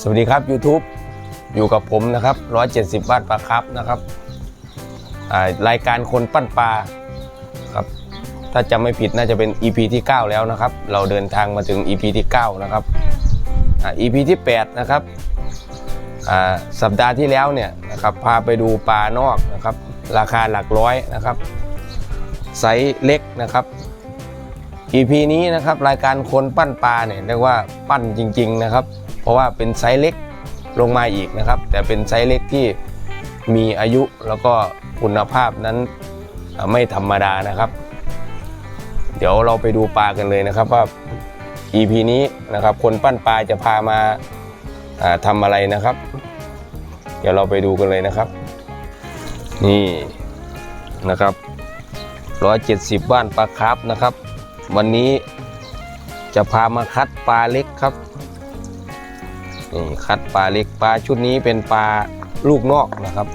สวัสดีครับ YouTube อยู่กับผมนะครับ 170 บานปลาครับนะครับรายการคนปั้นปลาครับถ้าจำไม่ผิดน่าจะเป็น EP ที่ 9 แล้วนะครับ เราเดินทางมาถึง EP ที่ 9 นะครับอ EP ที่ 8 นะครับสัปดาห์ที่แล้วเนี่ยนะครับพาไปดูปลานอกนะครับ ราคาหลักร้อยนะครับไซส์เล็กนะครับ EP นี้นะครับรายการคนปั้นปลาเนี่ยเรียกว่าปั้นจริง ๆ นะครับ เพราะว่าเป็นไซส์เล็กลงมาอีกนะครับ แต่เป็นไซส์เล็กที่มีอายุแล้วก็คุณภาพนั้นไม่ธรรมดานะครับ เดี๋ยวเราไปดูปลากันเลยนะครับว่า EP นี้นะครับคนปั้นปลาจะพามาาทำอะไรนะครับ เดี๋ยวเราไปดูกันเลยนะครับ นี่นะครับ 170 บ้านปลาครับนะครับ วันนี้จะพามาคัดปลาเล็กครับ นี่คัดปลาเล็กปลาชุดนี้เป็นปลาลูกนอกนะครับ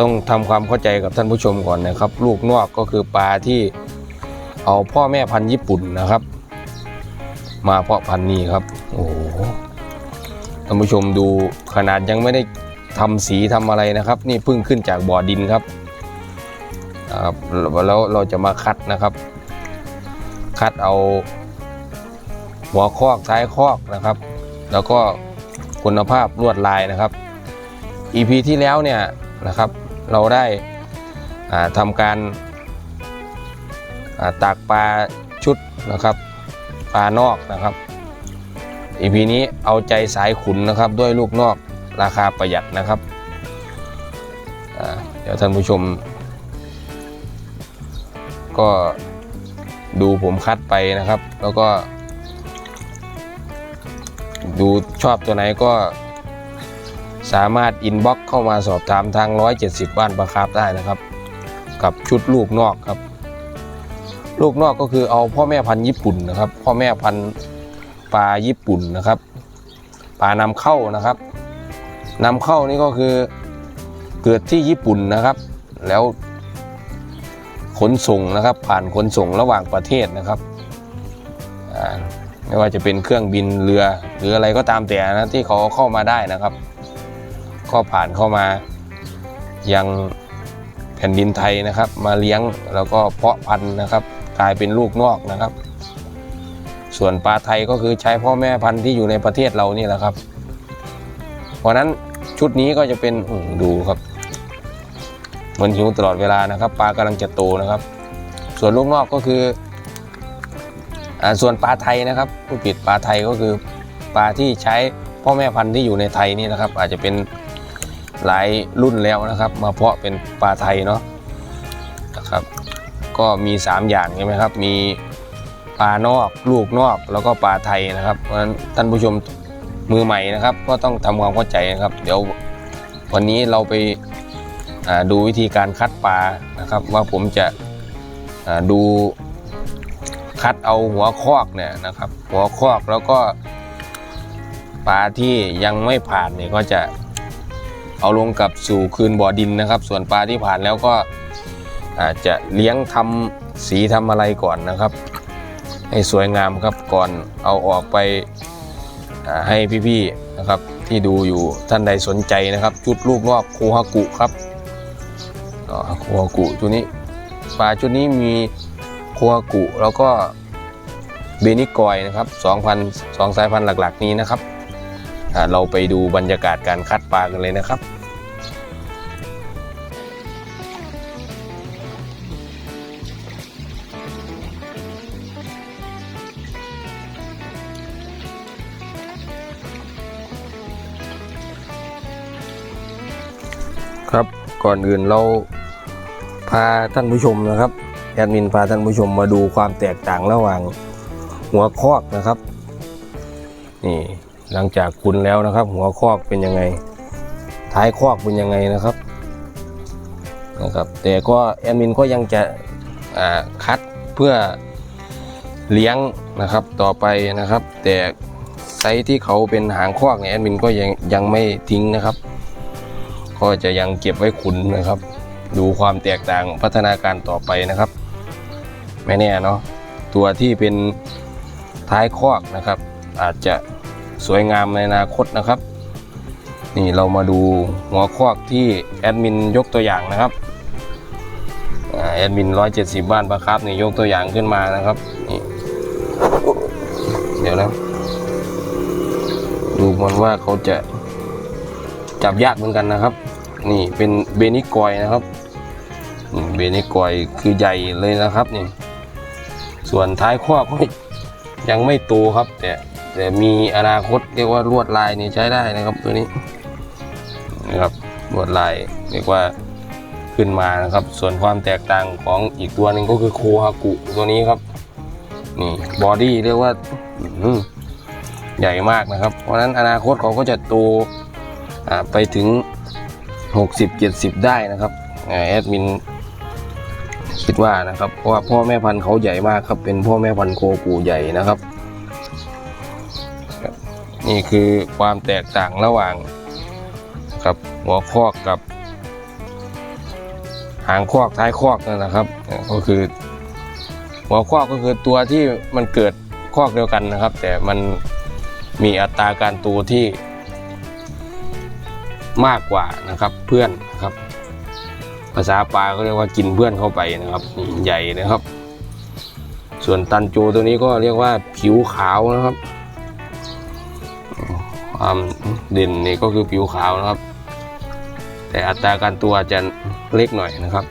ต้องทำความเข้าใจกับท่านผู้ชมก่อนนะครับ ลูกนอกก็คือปลาที่เอาพ่อแม่พันธุ์ญี่ปุ่นนะครับ มาเพาะพันธุ์นี้ครับ โอ้โหท่านผู้ชมดูขนาดยังไม่ได้ทำสีทำอะไรนะครับ นี่เพิ่งขึ้นจากบ่อดินครับแล้วเราจะมาคัดนะครับ คัดเอาหัวคอกท้ายคอกนะครับ แล้วก็คุณภาพลวดลายนะครับ EP ที่แล้วเนี่ยนะครับเราได้อ่าทำการาตากปลาชุดนะครับปลานอกนะครับ EP นี้เอาใจสายขุนนะครับด้วยลูกนอกราคาประหยัดนะครับเดี๋ยวท่านผู้ชม ก็ดูผมคัดไปนะครับ แล้วก็ ดูชอบตัวไหนก็สามารถอินบ็อกเข้ามาสอบถามทาง 170 บ้านประครับได้นะครับ กับชุดลูกนอกครับ ลูกนอกก็คือเอาพ่อแม่พันธุ์ญี่ปุ่นนะครับ พ่อแม่พันธุ์ปลาญี่ปุ่นนะครับปลานำเข้านะครับนำเข้านี่ก็คือเกิดที่ญี่ปุ่นนะครับ แล้วขนส่งนะครับ ผ่านขนส่งระหว่างประเทศนะครับ ไม่ว่าจะเป็นเครื่องบินเรือ หรืออะไรก็ตามแต่นะที่เขาเข้ามาได้นะครับ ก็ผ่านเข้ามายังแผ่นดินไทยนะครับ มาเลี้ยงแล้วก็เพาะพันธุ์นะครับ กลายเป็นลูกนอกนะครับ ส่วนปลาไทยก็คือใช้พ่อแม่พันธุ์ที่อยู่ในประเทศเรานี่แหละครับ เพราะนั้นชุดนี้ก็จะเป็นดูครับมือนหิวตลอดเวลานะครับ ปลากำลังจะโตนะครับ ส่วนลูกนอกก็คือ ส่วนปลาไทยนะครับผู้ผิดปลาไทยก็คือปลาที่ใช้พ่อแม่พันธุ์ที่อยู่ในไทยนี่นะครับ อาจจะเป็นหลายรุ่นแล้วนะครับ มาเพาะเป็นปลาไทยเนาะนะครับ ก็มี 3 อย่างใช่ไหมครับ มีปลานอกลูกนอกแล้วก็ปลาไทยนะครับ เพราะฉะนั้นท่านผู้ชมมือใหม่นะครับ ก็ต้องทำความเข้าใจนะครับ เดี๋ยววันนี้เราไปดูวิธีการคัดปลานะครับ ว่าผมจะดู คัดเอาหัวคอกเนี่ยนะครับ หัวคอกแล้วก็ปลาที่ยังไม่ผ่านเนี่ยก็จะเอาลงกลับสู่คืนบ่อดินนะครับ ส่วนปลาที่ผ่านแล้วก็อาจจะเลี้ยงทำสีทำอะไรก่อนนะครับ ให้สวยงามครับก่อนเอาออกไปให้พี่ๆนะครับที่ดูอยู่ท่านใดสนใจนะครับจุดลูกนอกโคฮากุครับก็โคอากุชุดนี้ปลาชุดนี้มี โคอากุ แล้วก็เบนิกอยนะครับ2,000สองสายพันธุ์หลัก ๆ นี้นะครับ เราไปดูบรรยากาศการคัดปลากันเลยนะครับครับก่อนอื่นเราพาท่านผู้ชมนะครับ แอดมินพาท่านผู้ชมมาดูความแตกต่างระหว่างหัวคอกนะครับ นี่หลังจากคุณแล้วนะครับ หัวคอกเป็นยังไง ท้ายคอกเป็นยังไงนะครับนะครับ แต่ก็แอดมินก็ยังจะอ่าคัดเพื่อเลี้ยงนะครับต่อไปนะครับ แต่ไซส์ที่เขาเป็นหางคอกเนี่ยแอดมินก็ยังยังไม่ทิ้งนะครับ ก็จะยังเก็บไว้ขุนนะครับ ดูความแตกต่างพัฒนาการต่อไปนะครับ ไม่แน่เนาะตัวที่เป็นท้ายคอกนะครับ อาจจะสวยงามในอนาคตนะครับ นี่เรามาดูหัวคอกที่แอดมินยกตัวอย่างนะครับแอดมิน 170 บ้านประครับนี่ยกตัวอย่างขึ้นมานะครับนี่เดี๋ยวนะดูมันว่าเขาจะจับยากเหมือนกันนะครับ นี่เป็นเบนิกอยนะครับเบนิกอยคือใหญ่เลยนะครับนี่ ส่วนท้ายคอกไม่ยังไม่โตครับ แต่แต่มีอนาคตเรียกว่าลวดลายนี่ใช้ได้นะครับตัวนี้นะครับลวดลายเรียกว่าขึ้นมานะครับ ส่วนความแตกต่างของอีกตัวหนึ่งก็คือโคฮากุตัวนี้ครับนี่บอดี้เรียกว่าใหญ่มากนะครับ เพราะฉะนั้นอนาคตเขาก็จะโตไปถึง 60-70 ได้นะครับแอดมิน คิดว่านะครับเพราะว่าพ่อแม่พันธุ์เขาใหญ่มากครับ เป็นพ่อแม่พันธุ์โคกูใหญ่นะครับ นี่คือความแตกต่างระหว่างครับหัวคอกกับ หางคอกท้ายคอกนั่นนะครับ ก็คือ หัวคอกก็คือตัวที่มันเกิดคอกเดียวกันนะครับ แต่มันมีอัตราการโตที่มากกว่านะครับเพื่อนนะครับ ภาษาปลาก็เรียกว่ากินเพื่อนเข้าไปนะครับใหญ่นะครับ ส่วนตันโจตัวนี้ก็เรียกว่าผิวขาวนะครับความเด่นนี่ก็คือผิวขาวนะครับ แต่อัตราการตัวจะเล็กหน่อยนะครับ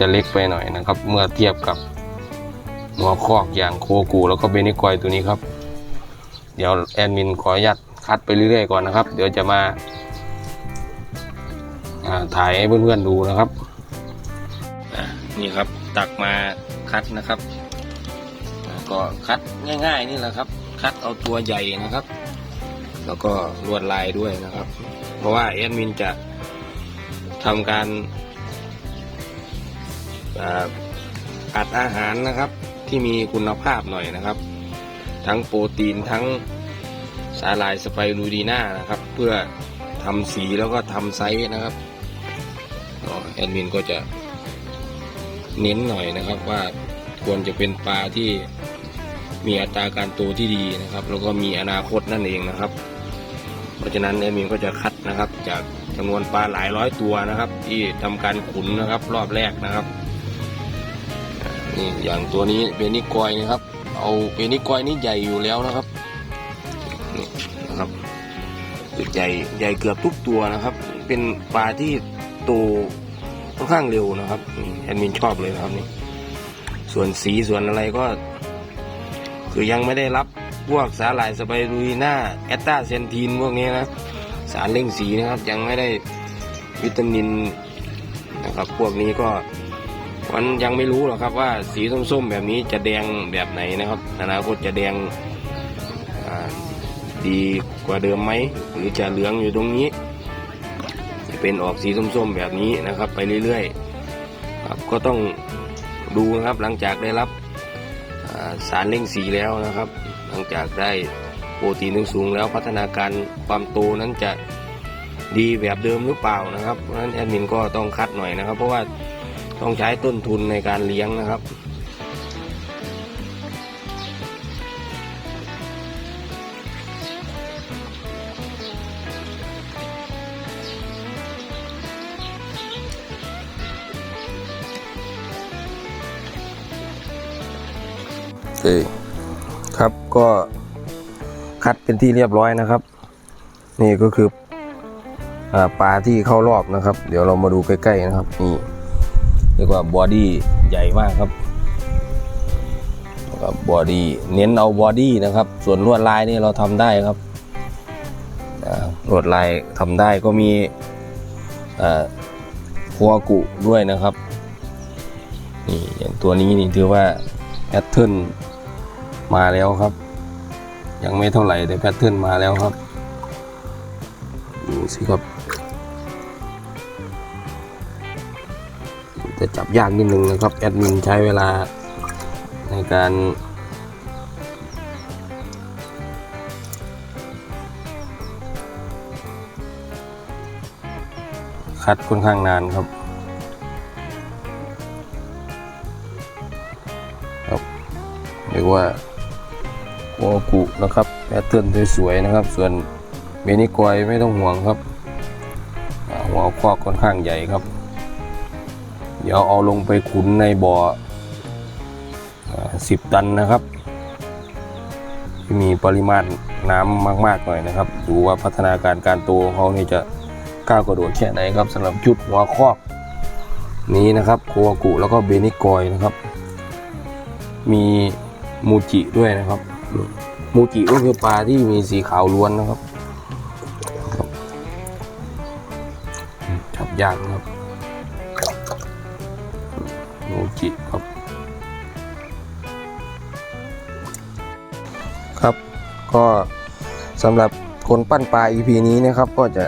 จะเล็กไปหน่อยนะครับ เมื่อเทียบกับหัวคอกอย่างโคกูแล้วก็เบนิกอยตัวนี้ครับ เดี๋ยวแอดมินขออนุญาตคัดไปเรื่อยๆก่อนนะครับ เดี๋ยวจะมา ถ่ายให้เพื่อนๆดูนะครับนี่ครับตักมาคัดนะครับ ก็คัดง่าย ๆ นี่แหละครับ คัดเอาตัวใหญ่นะครับ แล้วก็ลวดลายด้วยนะครับ เพราะว่าแอดมินจะทำการอัดอาหารนะครับที่มีคุณภาพหน่อยนะครับ ทั้งโปรตีนทั้งสาหร่ายสไปรูดีน่านะครับ เพื่อทำสีแล้วก็ทำไซส์นะครับ ก็แอดมินก็จะเน้นหน่อยนะครับว่าควรจะเป็นปลาที่มีอัตราการโตที่ดีนะครับ แล้วก็มีอนาคตนั่นเองนะครับ เพราะฉะนั้นแอดมินก็จะคัดนะครับ จากจำนวนปลาหลายร้อยตัวนะครับ ที่ทำการขุนนะครับ รอบแรกนะครับนี่อย่างตัวนี้เบนิกอยนะครับ เอาเบนิกอยนี่ใหญ่อยู่แล้วนะครับนี่นะครับใหญ่ใหญ่เกือบทุกตัวนะครับ เป็นปลาที่ โตค่อนข้างเร็วนะครับแอดมินชอบเลยนะครับนี่ส่วนสีส่วนอะไรก็ คือยังไม่ได้รับพวกสาหร่ายสไปรูน่าแอตตาเซนทีนพวกนี้นะสารเร่งสีนะครับ ยังไม่ได้วิตามินนะครับ พวกนี้ก็มันยังไม่รู้หรอกครับว่าสีส้มๆแบบนี้จะแดงแบบไหนนะครับอนาคตจะแดงดีกว่าเดิมไหมหรือจะเหลืองอยู่ตรงนี้ เป็นออกสีส้มๆแบบนี้นะครับ ไปเรื่อยๆครับก็ต้องดูนะครับหลังจากได้รับสารเร่งสีแล้วนะครับ หลังจากได้โปรตีนสูงแล้วพัฒนาการความโตนั้นจะดีแบบเดิมหรือเปล่านะครับเพราะฉะนั้นแอดมินก็ต้องคัดหน่อยนะครับ เพราะว่าต้องใช้ต้นทุนในการเลี้ยงนะครับ เคครับก็คัดเป็นที่เรียบร้อยนะครับ นี่ก็คืออปลาที่เข้ารอบนะครับ เดี๋ยวเรามาดูใกล้ๆนะครับนี่เรียกว่าบอดี้ใหญ่มากครับบอดี้เน้นเอาบอดี้นะครับ ส่วนลวดลายนี่เราทำได้ครับลวดลายทำได้ก็มีพัวกุด้วยนะครับนี่อย่างตัวนี้นี่ถือว่าแพทเทิร์น มาแล้วครับ ยังไม่เท่าไหร่แต่แพทเทิร์นมาแล้วครับดูสิครับจะจับยากนิดนึงนะครับแอดมินใช้เวลาในการคัดค่อนข้างนานครับเรียกว่า อกูนะครับแพทเทิร์นสวยๆนะครับ ส่วนเมนิกอยไม่ต้องห่วงครับหัวคอกค่อนข้างใหญ่ครับ เดี๋ยวเอาลงไปขุนในบ่อสิบตันนะครับ ที่มีปริมาณน้ำมากๆหน่อยนะครับ ดูว่าพัฒนาการการโตของเขานี่จะก้าวกระโดดแค่ไหนครับสำหรับชุดหัวคอกนี้นะครับโคอากุแล้วก็เบนิกอยนะครับ มีมูจิด้วยนะครับ มูจิก็คือปลาที่มีสีขาวล้วนนะครับชับจับยากนะครับมูจิครับ ครับก็สำหรับคนปั้นปลา EP นี้นะครับ ก็จะ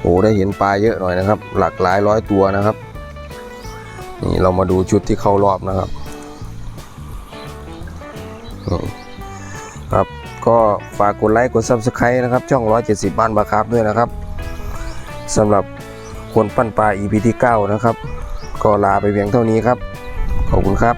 โอ้ได้เห็นปลาเยอะหน่อยนะครับ หลากหลายร้อยตัวนะครับ นี่เรามาดูชุดที่เข้ารอบนะครับ ครับ ก็ฝากกดไลค์กด Subscribe นะครับ ช่อง 170 บ้านบาครับด้วยนะครับสำหรับคนปั้นปลา EP ที่ 9 นะครับ ก็ลาไปเพียงเท่านี้ครับ ขอบคุณครับ